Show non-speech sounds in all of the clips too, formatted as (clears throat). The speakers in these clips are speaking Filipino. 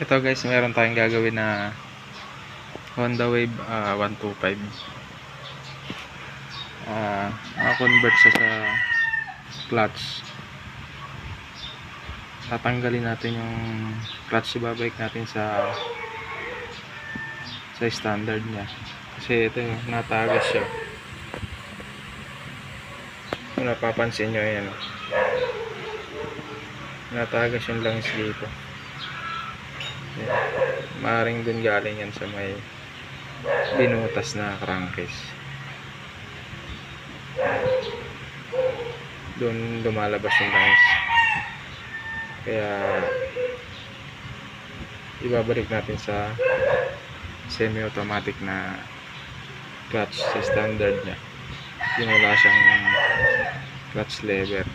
Ito guys, meron tayong gagawin na Honda Wave ah, 125. Ah, ma-convert siya sa clutch. Tatanggalin natin yung clutch, ibabalik natin sa sa standard niya. Kasi ito yung natagas siya. Kung napapansin nyo, ayan. oh. Natagas yung langis dito. Ayan. Maaring dun galing yan sa may binutas na crankcase. Doon lumalabas yung langis. Kaya ibabalik natin sa semi-automatic na clutch sa standard niya. Yung wala siyang clutch lever.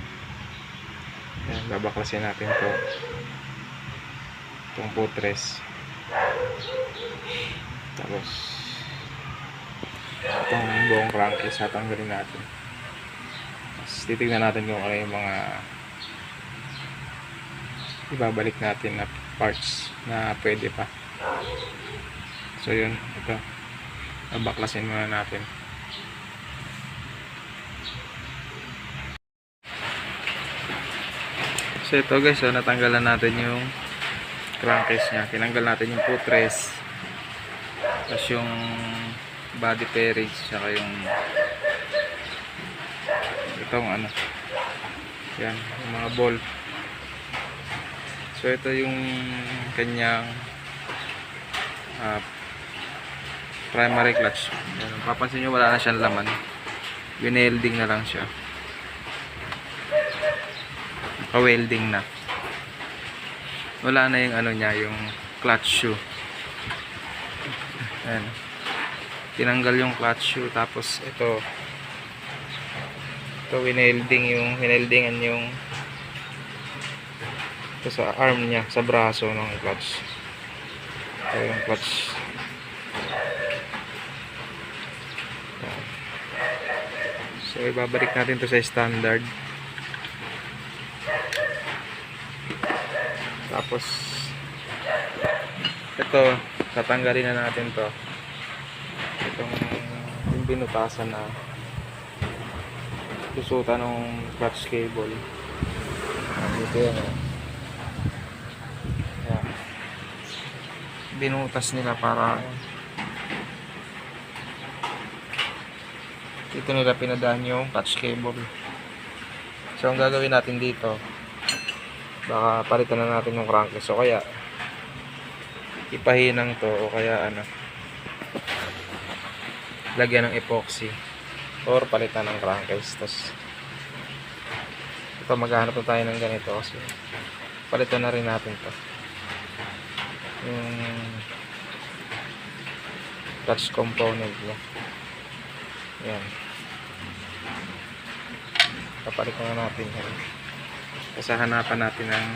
Ayan, babaklasin natin to itong putres tapos itong buong crankcase tatanggalin natin. Tapos titignan natin kung ano yung mga ibabalik natin na parts na pwede pa. So yun. Ito. Babaklasin muna natin. So ito guys so natanggalan natin yung crankcase niya. Tinanggal natin yung putres tapos yung body fairings saka yung itong ano yan yung mga ball. So ito yung kanyang ah, primary clutch. Yan, papansin nyo wala na siyang laman. Winelding na lang siya. Naka-welding na wala na yung ano niya yung clutch shoe. Ayan. tinanggal yung clutch shoe tapos ito. Ito winelding yung wineldingan yung ito sa arm niya sa braso ng clutch. Ito yung clutch. So ibabalik natin to sa standard tapos ito tatanggalin na natin to. Itong yung binutasan na lusutan ng clutch cable. Dito yan eh. Binutas nila para dito nila pinadaan yung clutch cable. So ang gagawin natin dito baka palitan na natin yung crankcase o kaya ipahinang to o kaya ano lagyan ng epoxy or palitan ng crankcase tapos ito maghanap na tayo ng ganito kasi palitan na rin natin to. Yung clutch component niya. Yan papalitan na natin yan kasi hanapan natin ng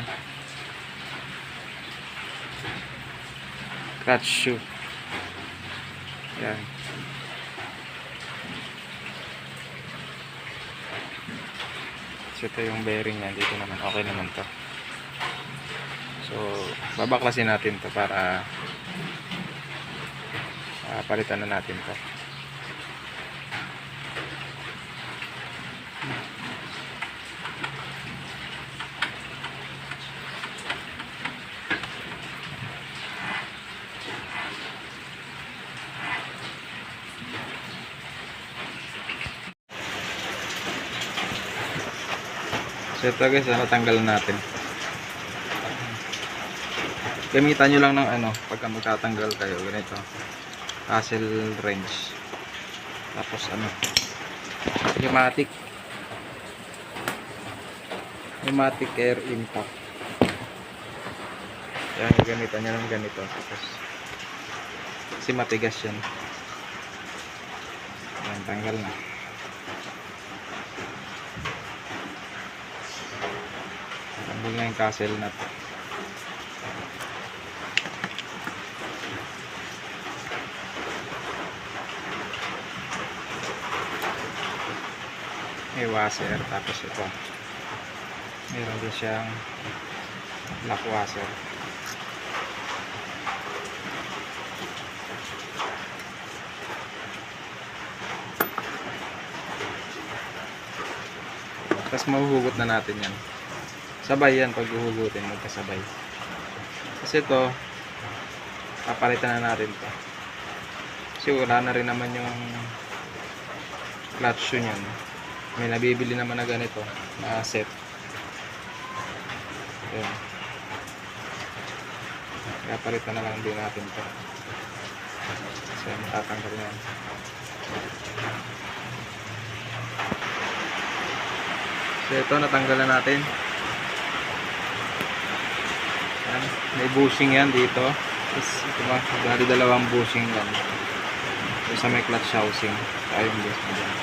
clutch shoe. Yan. So ito yung bearing niya. Dito naman. Okay naman to. So babaklasin natin to para ah, palitan na natin to So ito guys, ano tanggalan natin. Gamitan nyo lang ng ano, pagka magtatanggal kayo, ganito. Hassle wrench. Tapos ano, pneumatic. Pneumatic air impact. Yan, gamitan nyo ng ganito. Tapos, kasi matigas yan. Yan, tanggal na. Hindi nga yung castle nut. May washer. Tapos ito. Meron din siyang black washer. Tapos mahuhugot na natin yan. Sabay yan pag huhugutin, magkasabay. Kasi ito, papalitan na natin to. Kasi wala na rin naman yung clutch shoe niyan. May nabibili naman na ganito, na set. Ayan. Kaya palitan na lang din natin to. Kasi matatanggal yan. So ito natanggal na natin. Yan. May bushing yan dito. Tapos ito ba, bali dalawang bushing yan. Ito sa may clutch housing. Tayo yung bushing dyan.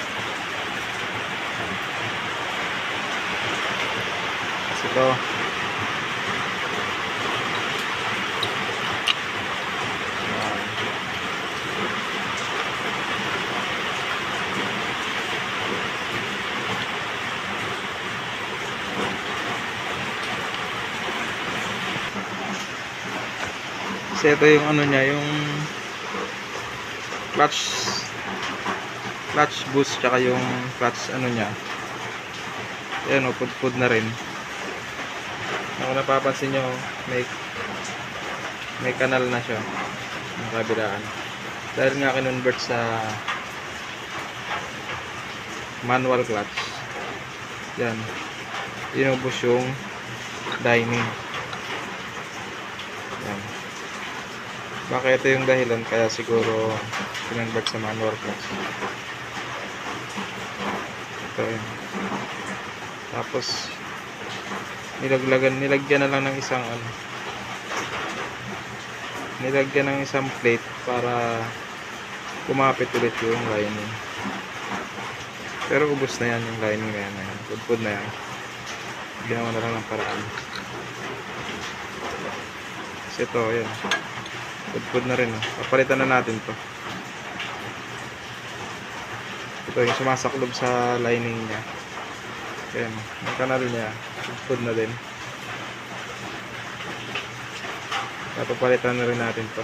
Tapos ito. Kasi ito yung ano niya, yung clutch clutch boost tsaka yung clutch ano niya. Ayan o, pud-pud na rin. Kung napapansin nyo, may may kanal na siya ng kabilaan. Dahil nga kinonvert sa manual clutch. Yan. Inubos yung dining. Baka ito yung dahilan kaya siguro kinonvert sa manual clutch. Ito yun. Tapos nilaglagan, nilagyan na lang ng isang ano. Nilagyan ng isang plate para kumapit ulit yung lining. Pero ubos na yan yung lining na yan. na yan. Pudpud na yan. Ginawa na lang ng paraan. Kasi ito, yan. Pudpud na rin. Oh. Papalitan na natin to. Ito yung sumasaklob sa lining niya. Ayan. Yung kanal niya. Pudpud na din. Papalitan na rin natin to.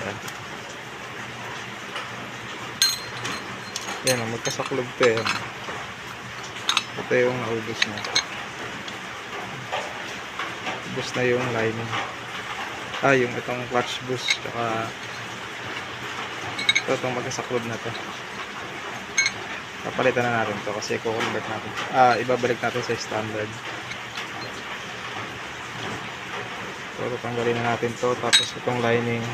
Ayan. Yan, oh, magkasaklob to eh. Ito yung naubos na. Ubos na yung lining. Ah, yung itong clutch boost. Tsaka ito itong magkasaklob na to. Papalitan na natin to kasi i-convert natin. Ah, ibabalik natin sa standard. So, tatanggalin na natin to. Tapos itong lining.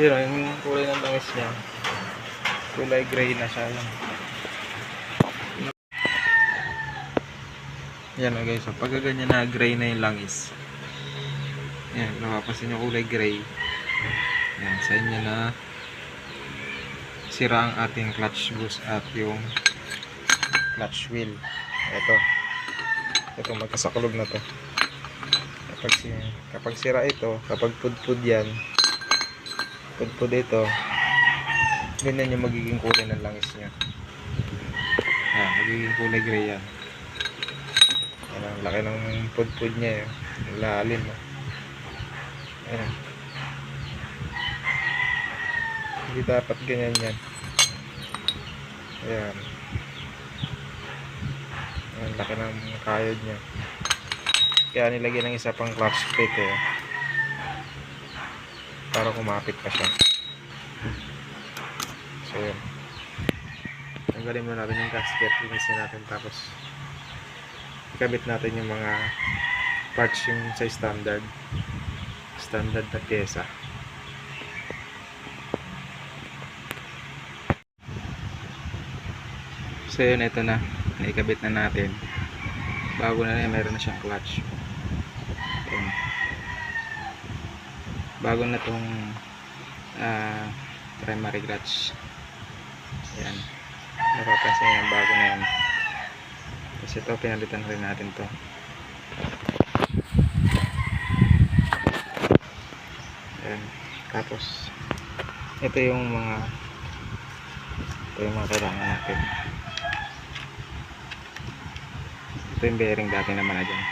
Yun, yung kulay ng langis niya. Kulay gray na siya. Yan. Yan o guys, so pag ganyan na gray na yung langis. Yan, napapansin yung kulay gray. Yan, sa inyo na sira ang ating clutch boost at yung clutch wheel. Ito. Ito magkasakulog na to. Kapag, kapag sira ito, kapag pudpud yan, pudpud ito, ganyan yung magiging kulay ng langis niya. Yan, magiging kulay gray yan. Ang laki ng pudpud niya eh. Ang lalim. Oh. Ayan. Hindi dapat ganyan yan. Ayan. Ang laki ng kayod niya. Kaya nilagyan ng isa pang clutch plate eh. Para kumapit pa siya. So yun. Tanggalin mo natin yung gasket. Linisin natin tapos ikabit natin yung mga parts yung sa standard. Standard na pyesa. So yun ito na. Naikabit na natin. Bago na rin meron na siyang clutch. Ayan. bago na tong ah, primary clutch. Yan napapansin yan bago na yan kasi ito pinalitan rin natin to Ayan. Tapos, ito yung mga ito yung mga kailangan natin. Ito yung bearing dati naman na dyan.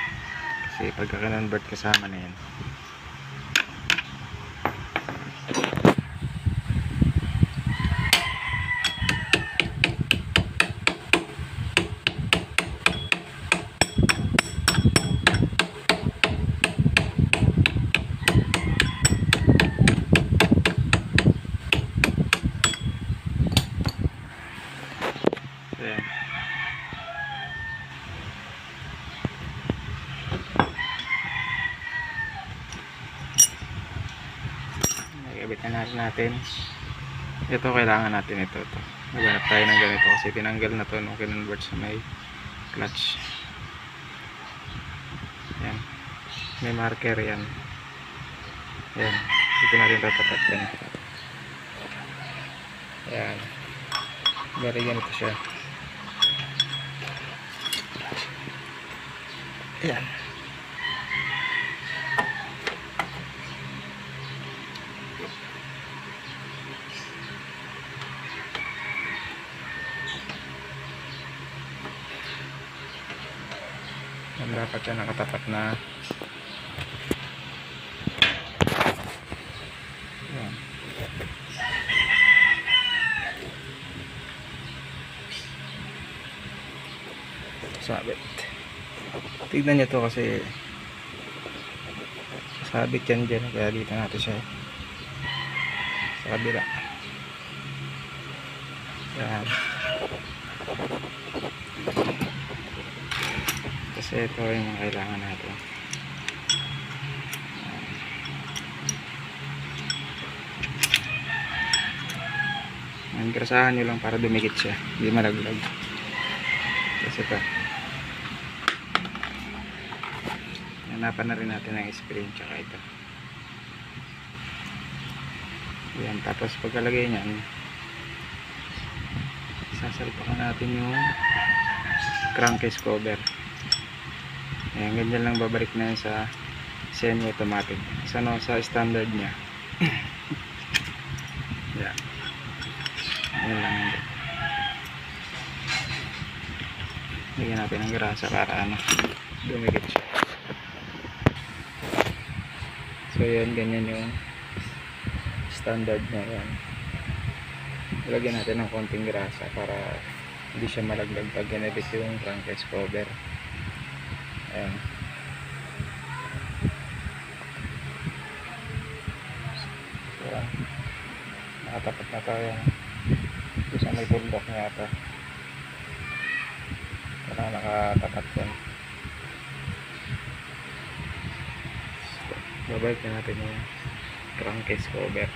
Kasi pagka convert kasama na yan. Natin. Ito, kailangan natin ito. ito. Maghanap tayo ng ganito kasi tinanggal na to nung kinonvert sa may clutch. Yan. May marker yan. Yan. Dito natin tatapat yan. Yan. Bari ganito siya. Yan. Yan dapat siya nakatapat na Yan. Sabit. Tignan nyo to kasi sabit yan dyan. Kaya dito natin siya sa kabila. Yan. Kasi ito yung mga kailangan natin. Ang grasahan nyo lang para dumikit siya. Hindi malaglag. Kasi ito. Hanapan na rin natin ang spring tsaka ito. Yan. Tapos pagkalagay niyan, sasalpakan natin yung crankcase cover. Ayan, ganyan lang babalik na yan sa semi-automatic. Sa, no, sa standard niya. (clears throat) Yan. Yan lang yun. Natin ng grasa para ano, dumikit siya. So yan, ganyan yung standard niya yan. Lagyan natin ng konting grasa para hindi siya malaglag pag ginabit yung crankcase cover. Ayan. So, yan. nakatapat na tayo. Ito sa may bundok niya ito. Wala nakatapat yan. Babalik na natin yung crankcase cover.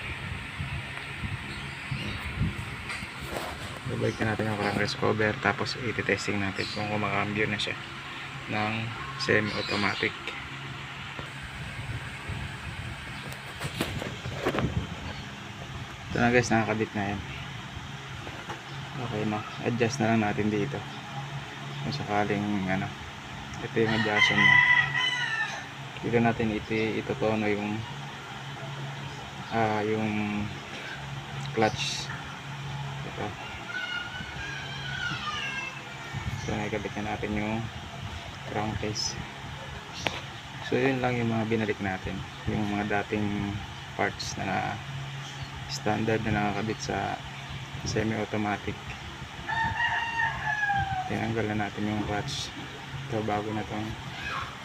Babalik na natin yung crankcase cover tapos iti-testing natin kung kumakambyo na siya ng semi-automatic. Ito na guys, nakakabit na yan. Okay na. Adjust na lang natin dito. Kung sakaling ano, ito yung adjustment niya. Dito natin ito itotono yung ah yung clutch. Ito. So, nakikabit na natin yung crankcase. So, yun lang yung mga binalik natin. Yung mga dating parts na standard na nakakabit sa semi-automatic. Tinanggal na natin yung clutch. Ito, bago na itong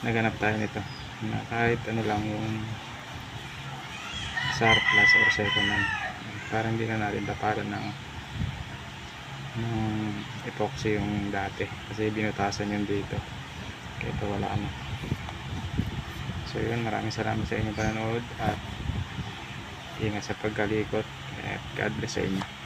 naganap tayo nito. Na kahit ano lang yung SAR plus or second hand. Parang hindi na natin taparan ng ng epoxy yung dati kasi binutasan yun dito ito wala na. So yun maraming salamat sa inyong panonood at ingat sa pagkalikot at God bless sa inyo